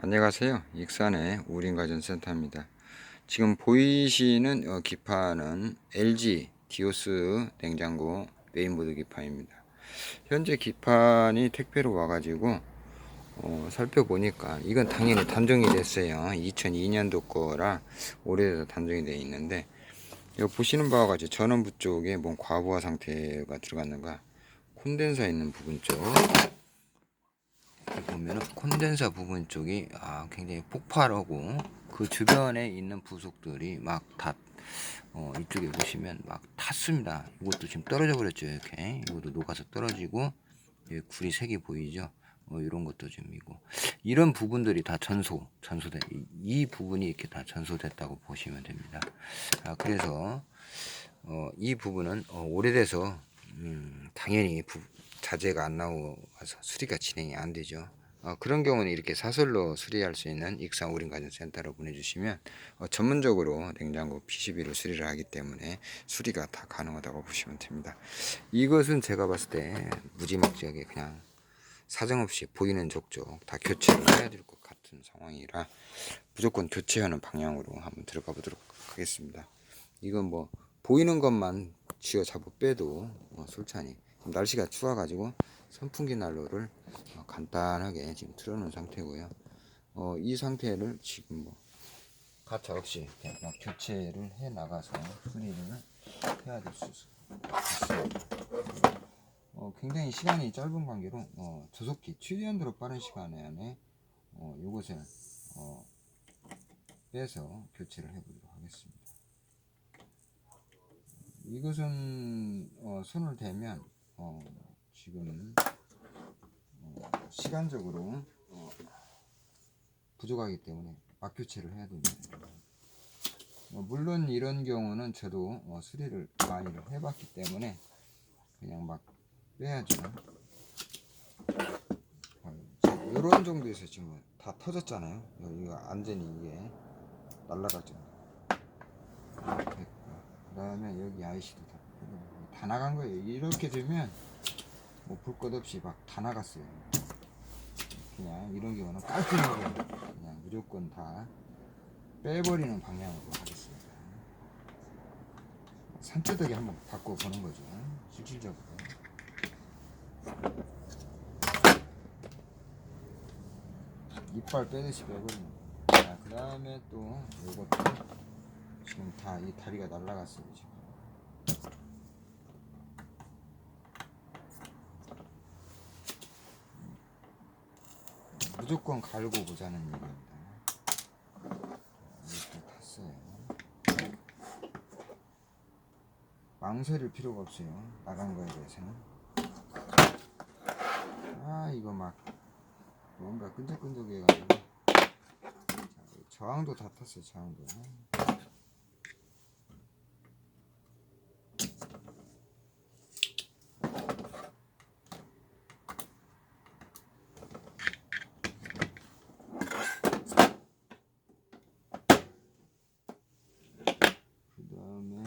안녕하세요. 익산의 우린가전센터입니다. 지금 보이시는 어, 기판은 LG 디오스 냉장고 메인보드 기판입니다. 현재 기판이 택배로 와가지고 어, 살펴보니까 이건 당연히 단종이 됐어요. 2002년도 거라 오래돼서 단종이 되어 있는데 여기 보시는 바와 같이 전원부 쪽에 뭔 과부하 상태가 들어갔는가 콘덴서 있는 부분 쪽 보면은 콘덴서 부분 쪽이 아, 굉장히 폭발하고 그 주변에 있는 부속들이 막 다 어, 이쪽에 보시면 막 탔습니다. 이것도 지금 떨어져 버렸죠. 이렇게 이것도 녹아서 떨어지고 여기 구리 색이 보이죠. 어, 이런 것도 좀 있고 이런 부분들이 다 전소 전소돼 이, 이 부분이 이렇게 다 전소됐다고 보시면 됩니다. 아, 그래서 어, 이 부분은 어, 오래돼서 음, 당연히 부, 자재가 안 나와서 수리가 진행이 안 되죠. 어, 그런 경우는 이렇게 사설로 수리할 수 있는 익산 우린가전센터로 보내주시면 어, 전문적으로 냉장고 PCB를 수리를 하기 때문에 수리가 다 가능하다고 보시면 됩니다. 이것은 제가 봤을 때 무지막지하게 그냥 사정없이 보이는 족족 다 교체를 해야 될 것 같은 상황이라 무조건 교체하는 방향으로 한번 들어가 보도록 하겠습니다. 이건 뭐 보이는 것만 쥐어 잡아 빼도 어, 솔찬히 날씨가 추워가지고 선풍기 난로를 어, 간단하게 지금 틀어놓은 상태고요. 어, 이 상태를 지금 뭐 가차 없이 막 교체를 해 나가서 수리를 해야 될 수 있습니다. 어, 굉장히 시간이 짧은 관계로 어, 조속히 최대한으로 빠른 시간 안에 어, 이것을 어, 빼서 교체를 해보도록 하겠습니다. 이것은 어, 손을 대면 어, 지금 어, 시간적으로 어, 부족하기 때문에 막 교체를 해야 됩니다. 어, 물론 이런 경우는 저도 어, 수리를 많이 해봤기 때문에 그냥 막 빼야죠. 이런 정도에서 지금 다 터졌잖아요. 이거 안전이 이게 날라갔죠. 그 다음에 여기 아이씨도 다, 다 나간 거예요. 이렇게 되면 뭐 볼 것 없이 막 다 나갔어요. 그냥 이런 경우는 깔끔하게 그냥 무조건 다 빼버리는 방향으로 하겠습니다. 산뜻하게 한번 바꿔보는 거죠. 실질적으로. 이빨 빼듯이 빼버리는 거. 자, 그 다음에 또 요것도 지금 다 이 다리가 날라갔어요, 지금. 무조건 갈고 보자는 얘기입니다. 이것도 탔어요. 망설일 필요가 없어요. 나간 거에 대해서는. 아, 이거 막 뭔가 끈적끈적해가지고. 자, 저항도 다 탔어요, 저항도. 그 다음에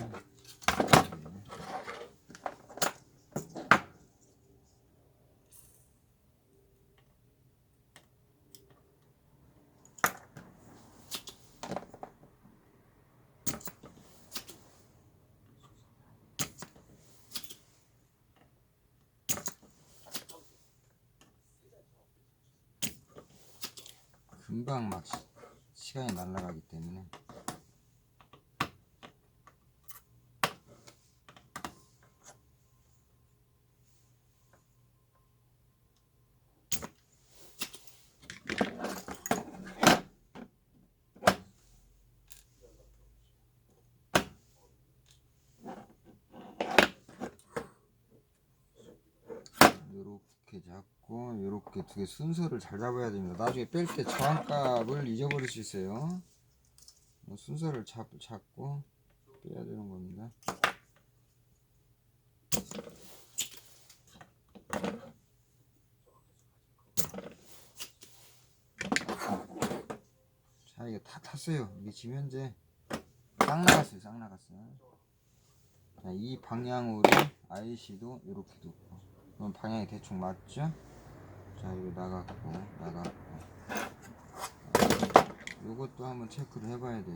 금방 막 시- 시간이 날아가기 때문에 요렇게 잡고 개 순서를 잘 잡아야 됩니다. 나중에 뺄 때 저항값을 잊어버릴 수 있어요. 어, 순서를 잡, 잡고 빼야 되는 겁니다. 자, 이거 다 탔어요. 이게 지금 현재 싹 나갔어요. 싹 나갔어요. 자, 이 방향으로 IC도 이렇게 놓고 그럼 방향이 대충 맞죠? 자 이거 나갔고 나갔고. 이것도 한번 체크를 해봐야 돼.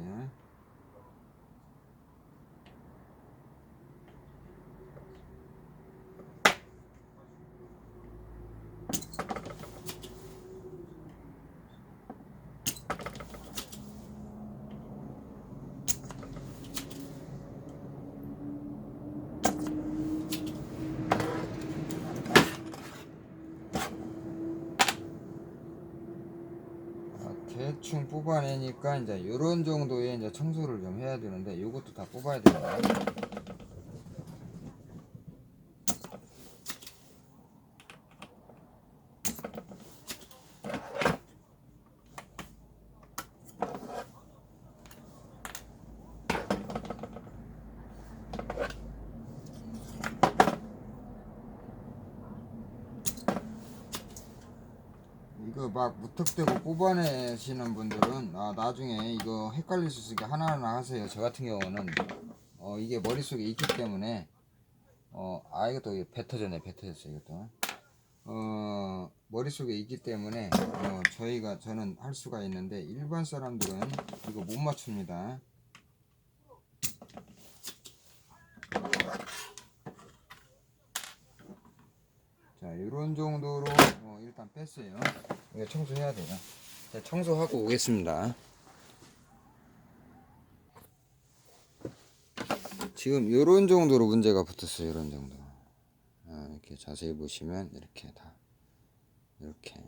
대충 뽑아내니까 이제 이런 정도의 이제 청소를 좀 해야 되는데 이것도 다 뽑아야 됩니다. 이거 막 무턱대고 뽑아내시는 분들은 아, 나중에 이거 헷갈릴 수 있으니까 하나하나 하세요. 저 같은 경우는 어, 이게 머릿속에 있기 때문에 어, 아 이것도 배 터졌어 이것도 어, 머릿속에 있기 때문에 어, 저희가 저는 할 수가 있는데 일반 사람들은 이거 못 맞춥니다. 자, 이런 정도로 어, 일단 뺐어요. 이거 청소해야 돼요. 자, 청소하고 오겠습니다. 지금 이런 정도로 문제가 붙었어요. 이런 정도. 아, 이렇게 자세히 보시면 이렇게 다 이렇게.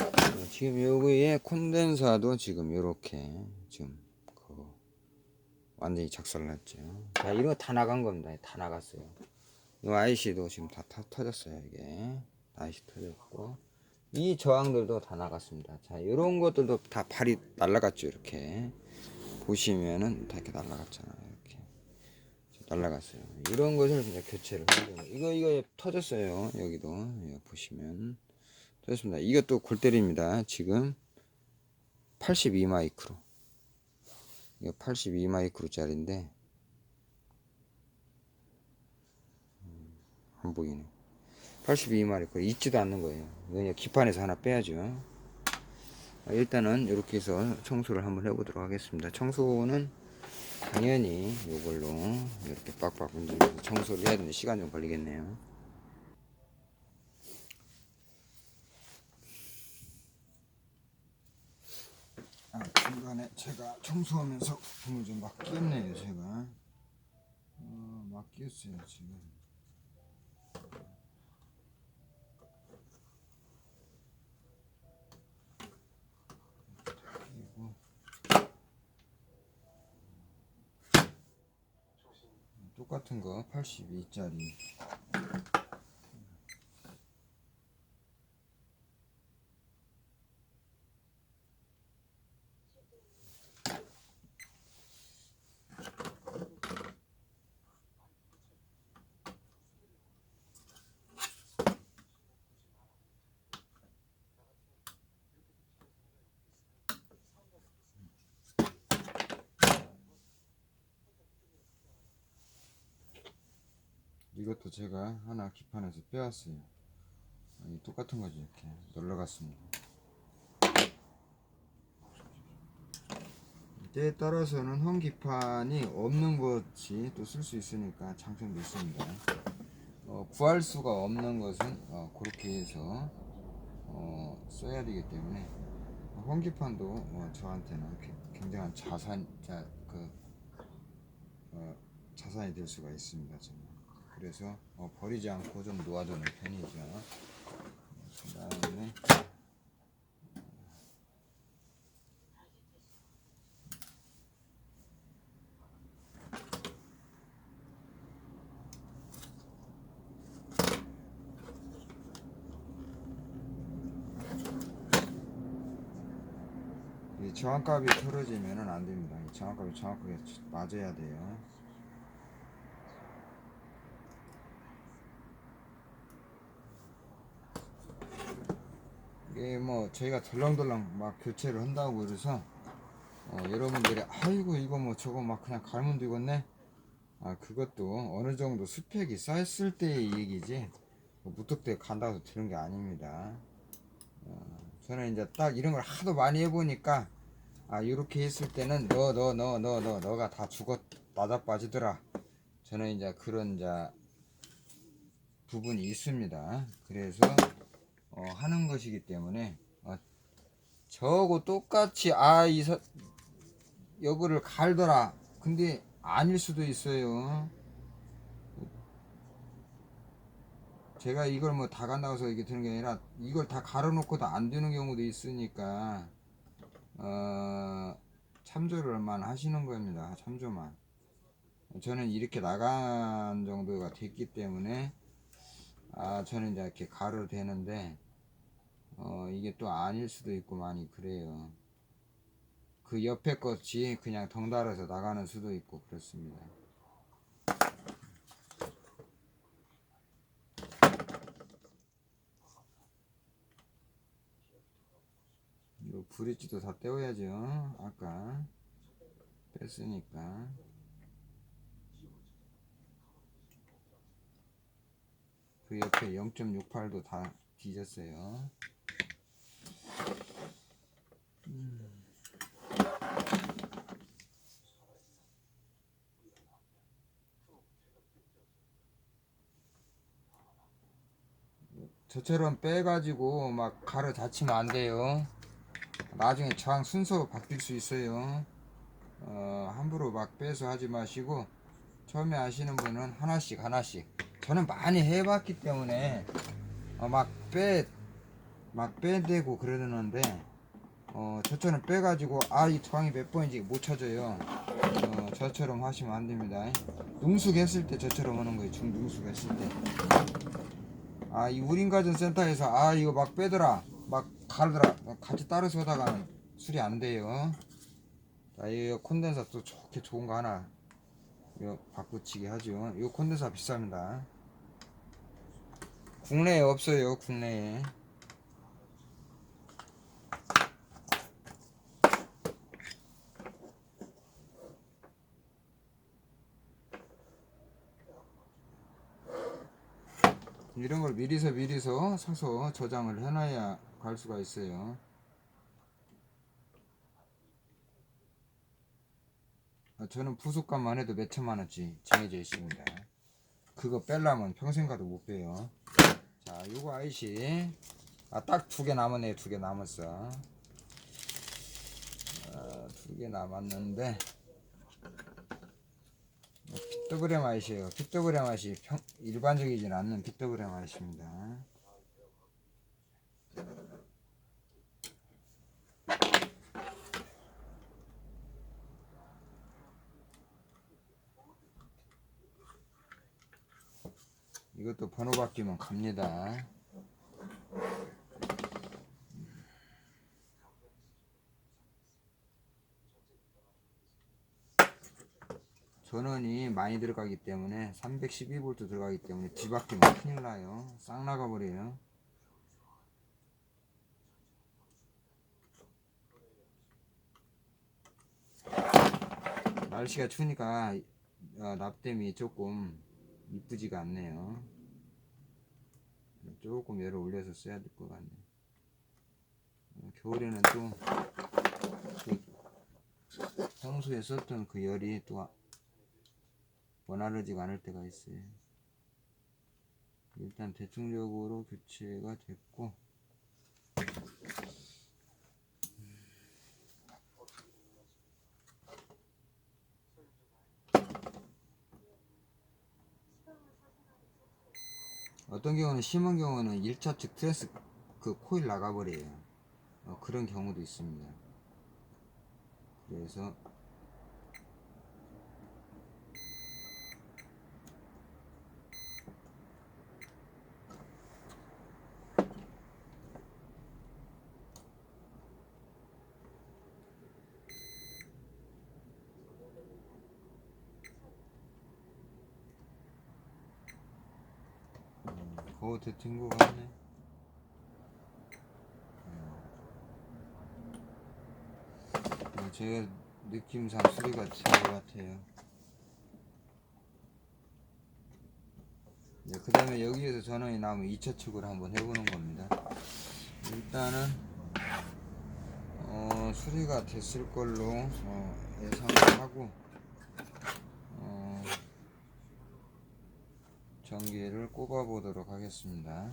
어, 지금 여기에 콘덴사도 지금 이렇게 지금 그 완전히 작살났죠. 자, 이런 거다 나간 겁니다. 다 나갔어요. 이 IC도 지금 다, 다 터졌어요 이게 IC 터졌고 이 저항들도 다 나갔습니다. 자 이런 것들도 다 발이 날라갔죠 이렇게. 보시면은 다 이렇게 날라갔잖아요 이렇게. 날라갔어요. 이런 것을 이제 교체를 해야 돼요 이거 이거 터졌어요 여기도. 예, 보시면. 터졌습니다. 이것도 골 때립니다 지금. 82 마이크로. 이거 82 마이크로 짜리인데. 안 보이네. 82마리 그 있지도 않는 거예요. 그냥 기판에서 하나 빼야죠. 아, 일단은 이렇게 해서 청소를 한번 해보도록 하겠습니다. 청소는 당연히 이걸로 이렇게 빡빡 문질러서 청소를 해야 되는데 시간 좀 걸리겠네요. 아, 중간에 제가 청소하면서 부품을 좀막 끼웠네요, 제가. 어, 막 끼웠어요, 지금. 그리고 똑같은 거 82짜리 이것도 제가 하나 기판에서 빼왔어요. 이 똑같은 거지 이렇게. 놀러갔습니다. 때에 따라서는 홈기판이 없는 것이 또 쓸 수 있으니까 장점도 있습니다. 어, 구할 수가 없는 것은 어, 그렇게 해서 어, 써야 되기 때문에 홈기판도 어, 저한테는 개- 굉장한 자산 자, 그, 어, 자산이 될 수가 있습니다 정말. 그래서 어, 버리지 않고 좀 놓아두는 편이죠 그 다음에 이 정확값이 틀어지면은 안 됩니다. 이 정확값이 정확하게 맞아야 돼요. 이게 뭐 저희가 덜렁덜렁 막 교체를 한다고 그래서 어, 여러분들이 아이고 이거 뭐 저거 막 그냥 갈면 되겠네. 아 그것도 어느 정도 스펙이 쌓였을 때의 얘기지 뭐 무턱대고 간다고 해서 되는 게 아닙니다. 어, 저는 이제 딱 이런 걸 하도 많이 해보니까 아 이렇게 했을 때는 너 너 너 너 너 너 가 다 죽었 나다 빠지더라 저는 이제 그런 이제 부분이 있습니다 그래서 어, 하는 것이기 때문에 어, 저하고 똑같이 아이 여부를 갈더라 근데 아닐 수도 있어요 제가 이걸 뭐 다 간다고 해서 이게 되는 게 아니라 이걸 다 갈아놓고도 안 되는 경우도 있으니까 어, 참조를만 하시는 겁니다. 참조만. 저는 이렇게 나간 정도가 됐기 때문에 아 저는 이제 이렇게 가로 되는데 어, 이게 또 아닐 수도 있고 많이 그래요. 그 옆에 것이 그냥 덩달아서 나가는 수도 있고 그렇습니다. 요 브릿지도 다 떼어야죠. 아까 뺐으니까. 그 옆에 0.68도 다 뒤졌어요. 저처럼 빼가지고 막 가루 다치면 안 돼요. 나중에 저항 순서 바뀔 수 있어요. 어, 함부로 막 빼서 하지 마시고 처음에 하시는 분은 하나씩 하나씩. 저는 많이 해봤기 때문에 어, 막빼 막 빼대고 그러는데 어, 저처럼 빼가지고 아 이 저항이 몇 번인지 못 찾아요. 어, 저처럼 하시면 안 됩니다. 능숙했을 때 저처럼 하는 거예요. 중능숙했을 때. 아, 이 우린가전 센터에서 아 이거 막 빼더라, 막 가르더라, 막 같이 따라서 하다가는 술이 안 돼요. 자, 이 콘덴사 또 좋게 좋은 거 하나 이거 바꾸치기 하죠. 이 콘덴사 비쌉니다. 국내에 없어요, 국내에. 이런 걸 미리서 미리서 사서 저장을 해놔야 갈 수가 있어요. 아, 저는 부속감만 해도 몇 천만 원치 정해져 있습니다. 그거 뺄라면 평생 가도 못 빼요. 자, 요거 아이씨. 아, 딱 두 개 남았네. 두개 남았어. 아, 두 개 남았는데. 피토그램 아이시에요. 피토그램 아이시 평, 일반적이진 않는 피토그램 아이시입니다. 이것도 번호 바뀌면 갑니다. 전원이 많이 들어가기 때문에 312V 들어가기 때문에 뒤바뀌면 큰일 나요. 싹 나가버려요. 날씨가 추우니까 어, 납땜이 조금 이쁘지가 않네요. 조금 열을 올려서 써야 될 것 같네. 어, 겨울에는 또, 또 평소에 썼던 그 열이 또 원활하지가 않을 때가 있어요. 일단 대충적으로 교체가 됐고 어떤 경우는 심한 경우는 1차 측 트레스 그 코일 나가버려요. 어, 그런 경우도 있습니다. 그래서 어, 대충 거 같네. 어, 제가 느낌상 소리가 된것 같아요. 네, 그 다음에 여기에서 전원이 나오면 2차 축을 한번 해보는 겁니다. 일단은, 어, 어, 수리가 됐을 걸로 어, 예상을 하고 어, 전기를 꼽아 보도록 하겠습니다.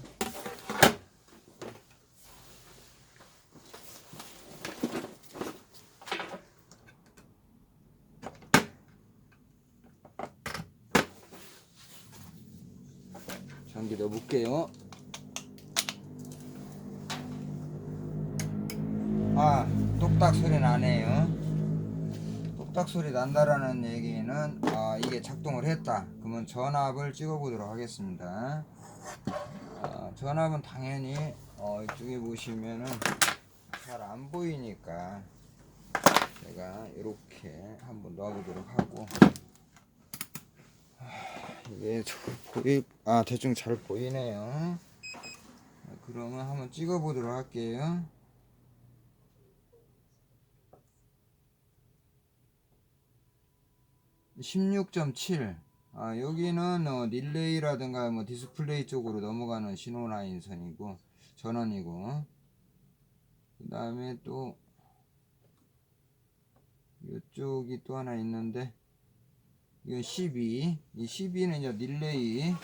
전기 넣어볼게요. 아, 똑딱 소리 나네요. 똑딱 소리 난다라는 얘기는 아, 이게 작동을 했다. 그러면 전압을 찍어보도록 하겠습니다. 아, 전압은 당연히 어, 이쪽에 보시면은 잘 안 보이니까 제가 이렇게 한번 넣어보도록 하고 하, 이게 저 보이 아 대충 잘 보이네요. 그러면 한번 찍어보도록 할게요. 16.7 아, 여기는 어, 릴레이라든가 뭐 디스플레이 쪽으로 넘어가는 신호 라인 선이고 전원이고. 그 다음에 또 이쪽이 또 하나 있는데 이건 12 이. 12는 이제 릴레이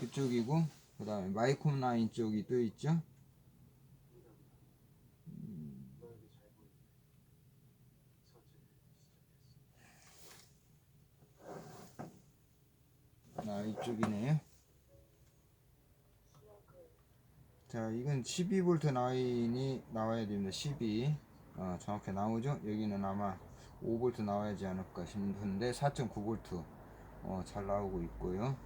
그쪽이고 그 다음에 마이크론 라인 쪽이 또 있죠 아 이쪽이네요. 자 이건 12V 라인이 나와야 됩니다. 12 어, 정확히 나오죠? 여기는 아마 5V 나와야지 않을까 싶은데 4.9V 어, 잘 나오고 있고요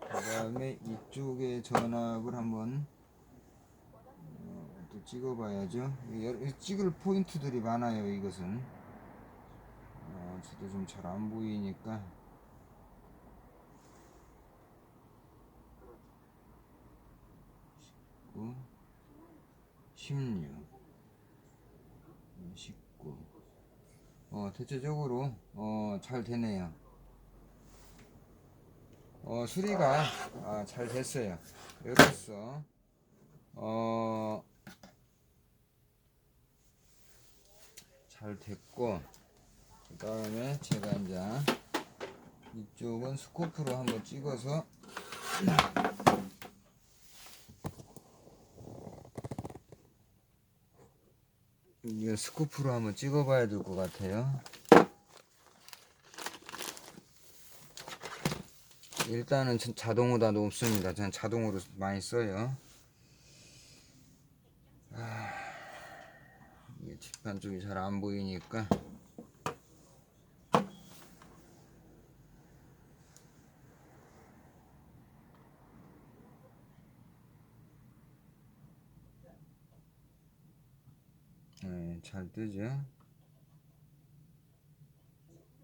그 다음에 전압을 한번 어, 또 찍어봐야죠. 찍을 포인트들이 많아요. 이것은 어, 저도 좀 잘 안 보이니까 구, 16, 19. 어, 대체적으로 어, 잘 되네요. 어, 수리가 아, 잘 됐어요. 이로써 어, 잘 됐고 그 다음에 제가 이제 이쪽은 스코프로 한번 찍어서 이거 스코프로 한번 찍어봐야 될 것 같아요. 일단은 전 자동으로 높습니다. 저는 자동으로 많이 써요. 아, 이게 뒷판 쪽이 잘 안 보이니까. 네, 잘 뜨죠?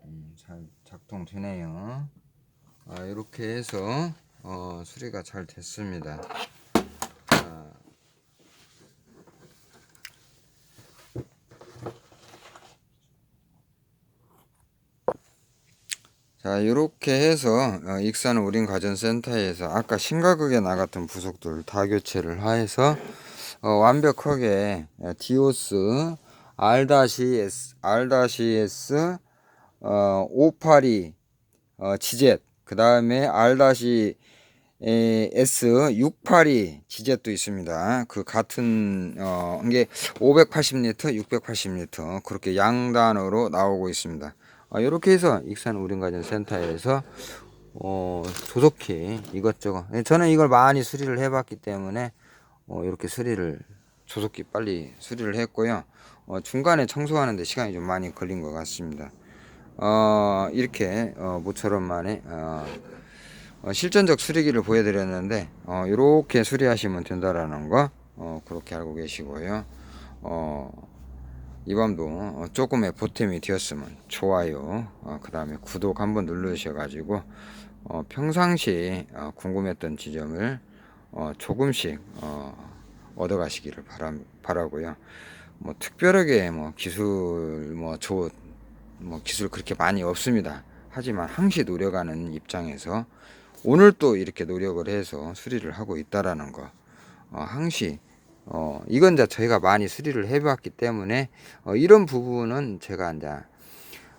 음, 잘 작동되네요. 아, 이렇게 해서 어, 수리가 잘 됐습니다. 아, 자, 이렇게 해서 어, 익산 우린 가전센터에서 아까 심가극에 나갔던 부속들 다 교체를 하여서 어, 완벽하게 어, 디오스 R-S R-S 어, 582 어, 지젯 그 다음에 R-S682 지젯도 있습니다. 그 같은 어, 이게 580리터, 680리터 그렇게 양단으로 나오고 있습니다. 어, 이렇게 해서 익산 우린가전센터에서 어, 조속히 이것저것 예, 저는 이걸 많이 수리를 해봤기 때문에 어, 이렇게 수리를 조속히 빨리 수리를 했고요. 어, 중간에 청소하는데 시간이 좀 많이 걸린 것 같습니다. 어, 이렇게 어, 모처럼 만에 어, 어, 실전적 수리기를 보여드렸는데 어, 이렇게 수리하시면 된다라는 거 어, 그렇게 알고 계시고요. 어, 이 밤도 어, 조금의 보탬이 되었으면 좋아요. 어, 그 다음에 구독 한번 누르셔가지고 어, 평상시 어, 궁금했던 지점을 어, 조금씩 어, 얻어가시기를 바라, 바라고요. 뭐 특별하게 뭐 기술 뭐 좋, 뭐 기술 그렇게 많이 없습니다. 하지만 항시 노력하는 입장에서 오늘 또 이렇게 노력을 해서 수리를 하고 있다라는 거 어, 항시 어, 이건 이제 저희가 많이 수리를 해봤기 때문에 어, 이런 부분은 제가 이제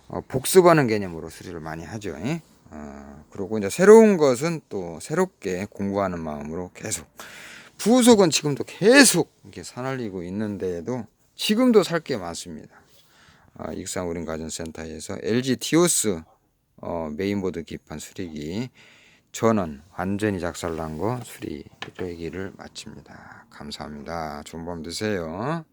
어, 복습하는 개념으로 수리를 많이 하죠. 예? 어, 그리고 이제 새로운 것은 또 새롭게 공부하는 마음으로 계속 부속은 지금도 계속 이렇게 사날리고 있는데도 지금도 살 게 많습니다. 아, 익산 우린 가전센터에서 LG 디오스 어, 메인보드 기판 수리기 저는 완전히 작살난 거 수리 얘기를 마칩니다. 감사합니다. 좋은 밤 되세요.